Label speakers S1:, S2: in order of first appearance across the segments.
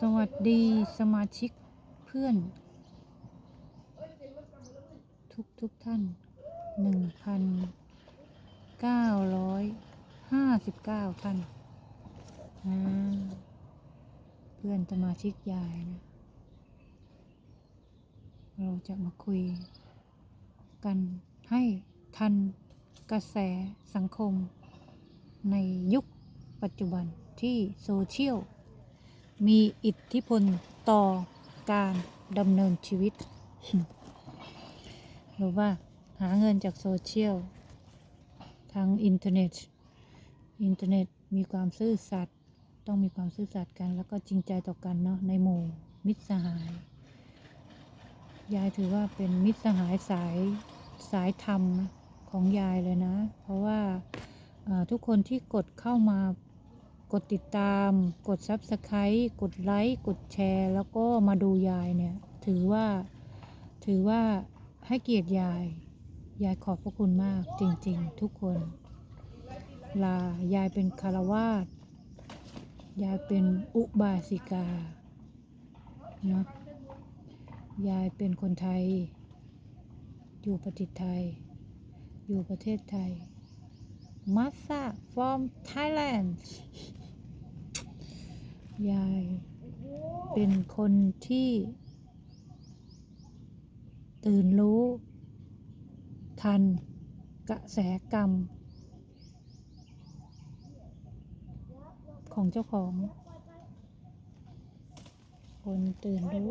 S1: สวัสดีสมาชิกเพื่อน ทุกทุกท่านหนึ่งพันเก้าร้อยห้าสิบเก้าท่านเพื่อนสมาชิกยายนะ เราจะมาคุยกันให้ทันกระแสสังคมในยุคปัจจุบันที่โซเชียล มีอิทธิพลต่อการดำเนินชีวิต หรือว่าหาเงินจากโซเชียล ทางอินเทอร์เน็ต อินเทอร์เน็ตมีความซื่อสัตย์ต้องมีความซื่อสัตย์กัน แล้วก็จริงใจต่อกันเนาะในหมู่มิตรสหาย ยายถือว่าเป็นมิตรสหายสายสายธรรมของยายเลยนะ เพราะว่าทุกคนที่กดเข้ามา กดติดตาม กด Subscribe กดไลค์กดแชร์ แล้วก็มาดูยายเนี่ย ถือว่า ถือว่าให้เกียรติยาย ยายขอบพระคุณมากจริงๆ ทุกคน ลายายเป็นคารวาสยายเป็นอุบาสิกาเนาะยายเป็นคนไทย อยู่ประเทศไทย อยู่ประเทศไทยมาซา from Thailand ยายเป็นคนที่ ตื่นรู้ ทัน กระแสกรรม ของเจ้าของ คนตื่นรู้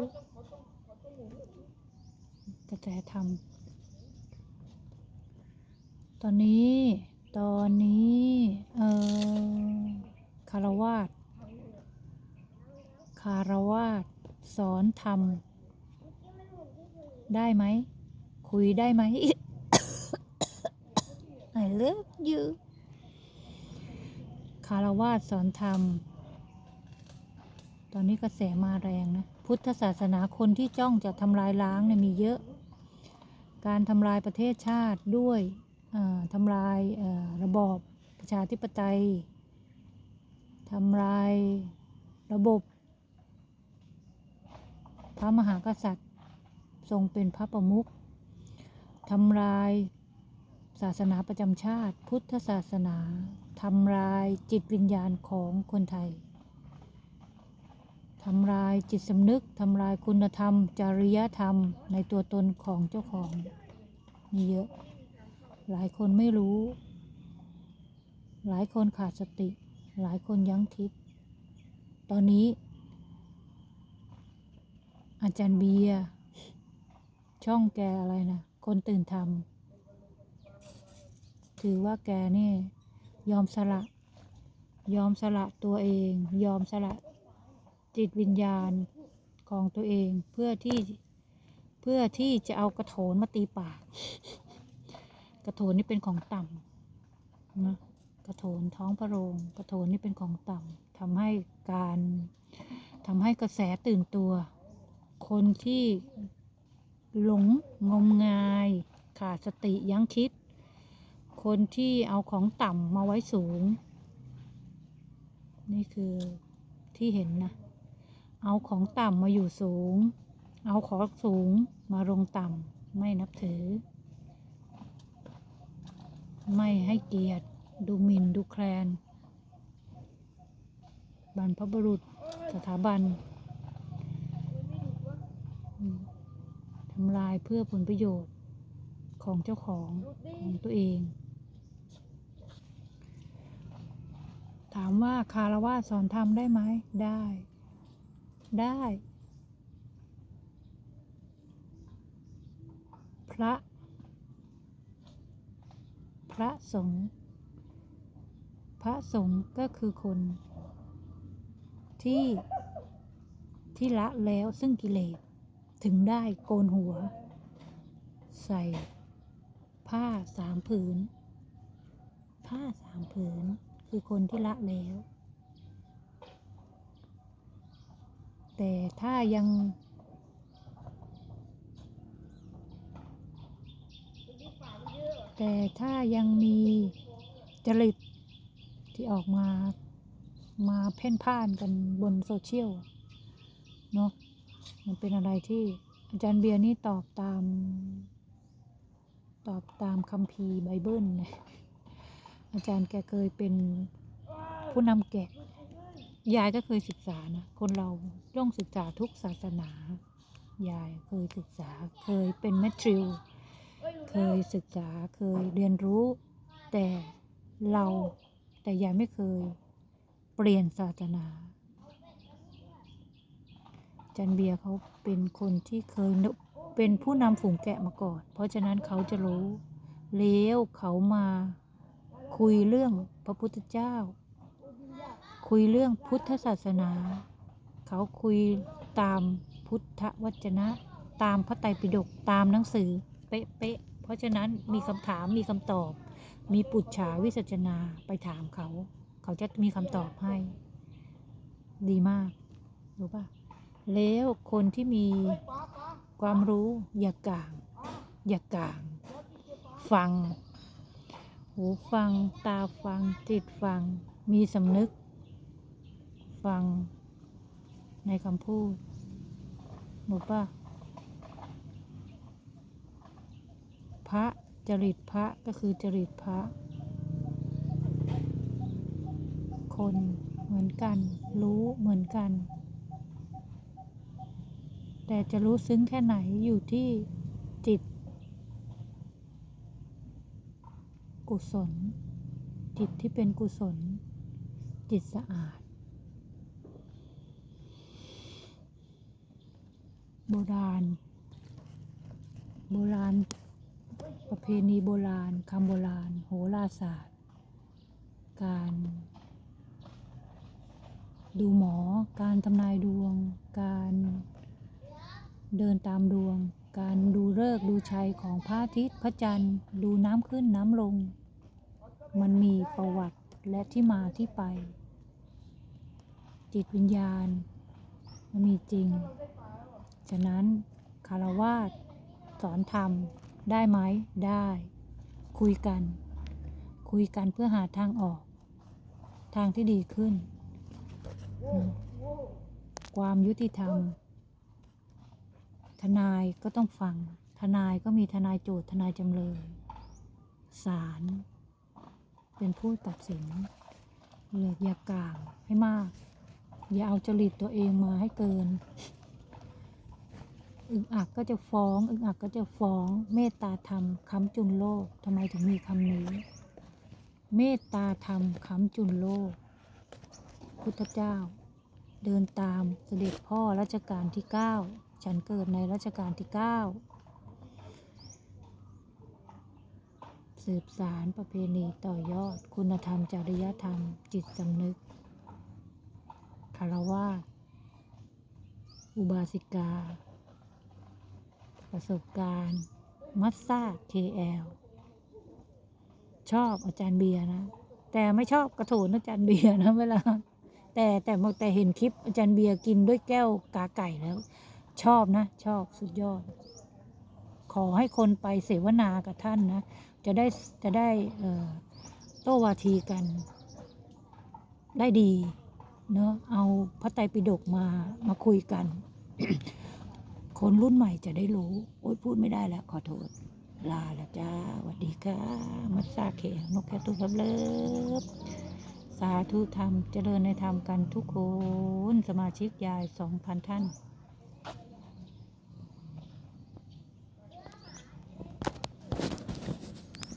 S1: กระแสธรรม ตอนนี้ ตอนนี้ เออคารวาส คารวาสสอนธรรม ได้ไหม คุยได้ไหม I love you คารวาสสอนธรรม ตอนนี้กระแสมาแรงนะ พุทธศาสนาคนที่จ้องจะทำลายล้างเนี่ยมีเยอะ การทำลายประเทศชาติด้วยทำลายระบอบประชาธิปไตยทำลายระบบ ระมหากษัตริย์ ทรงเป็นพระประมุขทำลายศาสนาประจำชาติ พุทธศาสนาทำลายจิตวิญญาณของคนไทยทำลายจิตสำนึกทำลายคุณธรรม จริยธรรมในตัวตนของเจ้าของมีเยอะ หลายคนไม่รู้ หลายคนขาดสติ หลายคนยั้งคิด ตอนนี้ อาจารย์เบียร์ช่องแกอะไรนะ คนตื่นทำถือว่าแกนี่ ยอมสละ ยอมสละตัวเอง ยอมสละจิตวิญญาณของตัวเองเพื่อที่เพื่อที่จะเอากระโถนมาตีปาก กระโถนนี่เป็นของต่ำนะกระโถนท้องพระโรงกระโถนนี่เป็นของต่ำทำให้การทำให้กระแสตื่นตัว คนที่หลงงมงายขาดสติยั้งคิด คนที่เอาของต่ำมาไว้สูง นี่คือที่เห็นนะ เอาของต่ำมาอยู่สูง เอาของสูงมาลงต่ำไม่นับถือ ไม่ให้เกียรติดูหมิ่นดูแคลนบรรพบุรุษสถาบัน ทำลายเพื่อผลประโยชน์ของเจ้าของของตัวเอง ถามว่าคารวะสอนธรรมได้ไหมได้ ได้ พระ พระสงฆ์พระสงฆ์ก็คือคน ที่ที่ละแล้วซึ่งกิเลส ถึงได้โกนหัว ใส่ผ้าสามผืน ผ้าสามผืนคือคนที่ละแล้ว แต่ถ้ายัง แต่ถ้ายังมีจริตที่ออกมามาเพ่นพ่านกันบนโซเชียลเนาะ มันเป็นอะไรที่อาจารย์เบียร์นี่ตอบตาม ตอบตามคัมภีร์ไบเบิลนะอาจารย์แกเคยเป็นผู้นำแกะยายก็เคยศึกษานะคนเราต้องศึกษาทุกศาสนา ยายเคยศึกษาเคยเป็นแมทริลเคยศึกษาเคยเรียนรู้ แต่เราแต่ยายไม่เคยเปลี่ยนศาสนา จันเบียร์เขาเป็นคนที่เคยเป็นผู้นำฝูงแกะมาก่อน เพราะฉะนั้นเขาจะรู้แล้วเขามาคุยเรื่องพระพุทธเจ้า คุยเรื่องพุทธศาสนา เขาคุยตามพุทธวจนะ ตามพระไตรปิฎกตามหนังสือเป๊ะเพราะฉะนั้นมีคำถามมีคำตอบ มีปุจฉาวิสัชนาไปถามเขา เขาจะมีคำตอบให้ ดีมาก รู้ป่ะ แล้วคนที่มีความรู้อย่ากลาง อย่ากลาง ฟัง หูฟังตาฟังจิตฟัง มีสำนึก ฟังในคำพูดรู้ป่ะพระจริตพระก็คือจริตพระ คนเหมือนกัน รู้เหมือนกัน แต่จะรู้ซึ้งแค่ไหนอยู่ที่จิต กุศล จิตที่เป็นกุศล จิตสะอาด โบราณ โบราณ ประเพณีโบราณคำโบราณ โหราศาสตร์ การดูหมอ การทำนายดวง การ เดินตามดวง การดูฤกษ์ดูชัยของพระอาทิตย์พระจันทร์ ดูน้ำขึ้นน้ำลง มันมีประวัติและที่มาที่ไป จิตวิญญาณ มันมีจริง ฉะนั้นคารวาสสอนธรรม ได้ไหมได้ คุยกัน คุยกันเพื่อหาทางออก ทางที่ดีขึ้น ความยุติธรรม ทนายก็ต้องฟัง ทนายก็มีทนายโจทย์ทนายจำเลยศาลเป็นผู้ตัดสินเหลืออย่ากลางให้มาก อย่าเอาจริตตัวเองมาให้เกิน อึกอักก็จะฟ้อง อึกอักก็จะฟ้องเมตตาธรรมค้ำจุนโลกทำไมถึงมีคำนี้ เมตตาธรรมค้ำจุนโลก พุทธเจ้า เดินตามเสด็จพ่อรัชกาลที่เก้า ฉันเกิดในรัชกาลที่เก้าสืบสารประเพณีต่อยอด คุณธรรมจริยธรรม จิตสำนึกคารวาอุบาสิกา ประสบการณ์ มัสซา KL ชอบอาจารย์เบียร์นะ แต่ไม่ชอบกระโถนอาจารย์เบียร์นะเวลาแต่แต่แต่เห็นคลิปอาจารย์เบียร์กินด้วยแก้วกาไก่แล้ว ชอบนะ ชอบสุดยอด ขอให้คนไปเสวนากับท่านนะ จะได้จะได้โต้วาทีกัน ได้ดี เนาะเอาพระไตรปิฎกมามาคุยกัน คนรุ่นใหม่จะได้รู้ โอ๊ยพูดไม่ได้แล้ว ขอโทษ ลาล้วจ้าสวัสดีค่ะ มัสซาเขนกแก้วตุ้รับเลิฟสาธุธรรม เจริญในธรรมกันทุกคน สมาชิกยายสองพันท่าน